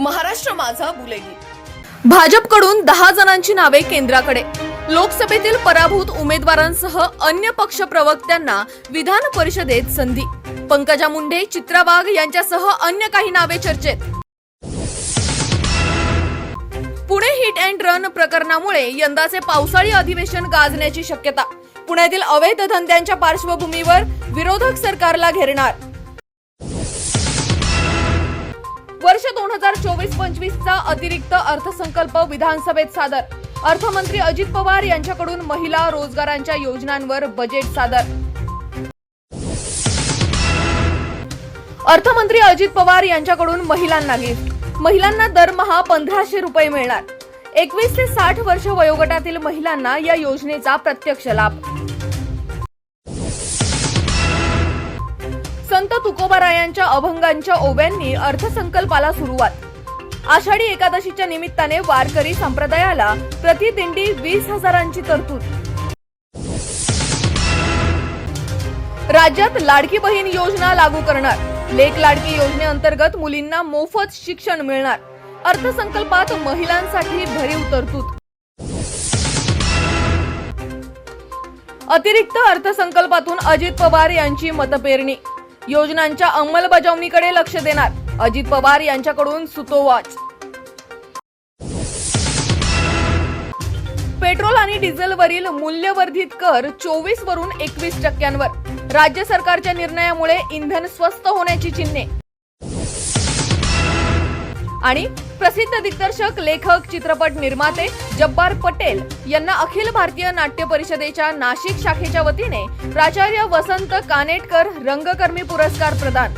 महाराष्ट्र माझा बुलेगी भाजपकडून दहा जणांची नावे केंद्राकडे. लोकसभेतील पराभूत उमेदवारांसह अन्य पक्ष प्रवक्त्यांना विधान परिषदेत संधी. पंकजा मुंडे चित्रा वाघ यांच्यासह अन्य काही नावे चर्चेत. पुणे हिट अँड रन प्रकरणामुळे यंदाचे पावसाळी अधिवेशन गाजण्याची शक्यता. पुण्यातील अवैध धंद्यांच्या पार्श्वभूमीवर विरोधक सरकारला घेरणार. दोन हजार चोवीस पंचवीसचा अतिरिक्त अर्थसंकल्प विधानसभेत सादर. अर्थमंत्री अजित पवार यांच्याकडून महिला रोजगारांच्या योजनांवर बजेट सादर. अर्थमंत्री अजित पवार यांच्याकडून महिलांना गिफ्ट महिलांना दरमहा पंधराशे रुपये मिळणार. एकवीस ते साठ वर्ष वयोगटातील महिलांना या योजनेचा प्रत्यक्ष लाभ. तुकोबारायांच्या अभंगांच्या ओव्यांनी अर्थसंकल्पाला सुरुवात. आषाढी एकादशीच्या निमित्ताने वारकरी संप्रदायाला प्रतिदिंडी वीस हजारांची तरतूद. राज्यात लाडकी बहीण योजना लागू करणार. लेख लाडकी योजनेअंतर्गत मुलींना मोफत शिक्षण मिळणार. अर्थसंकल्पात महिलांसाठी भरीव तरतूद. अतिरिक्त अर्थसंकल्पातून अजित पवार यांची मतपेरणी. योजनांच्या अंमलबजावणीकडे लक्ष देणार. अजित पवार यांच्याकडून सुतोवाच. पेट्रोल आणि डिझेलवरील मूल्यवर्धित कर चोवीस वरून एकवीस टक्क्यांवर. राज्य सरकारच्या निर्णयामुळे इंधन स्वस्त होण्याची चिन्हे. आणि प्रसिद्ध दिग्दर्शक लेखक चित्रपट निर्माते जब्बार पटेल यांना अखिल भारतीय नाट्य परिषदेच्या नाशिक शाखेच्या वतीने प्राचार्य वसंत कानेटकर रंगकर्मी पुरस्कार प्रदान.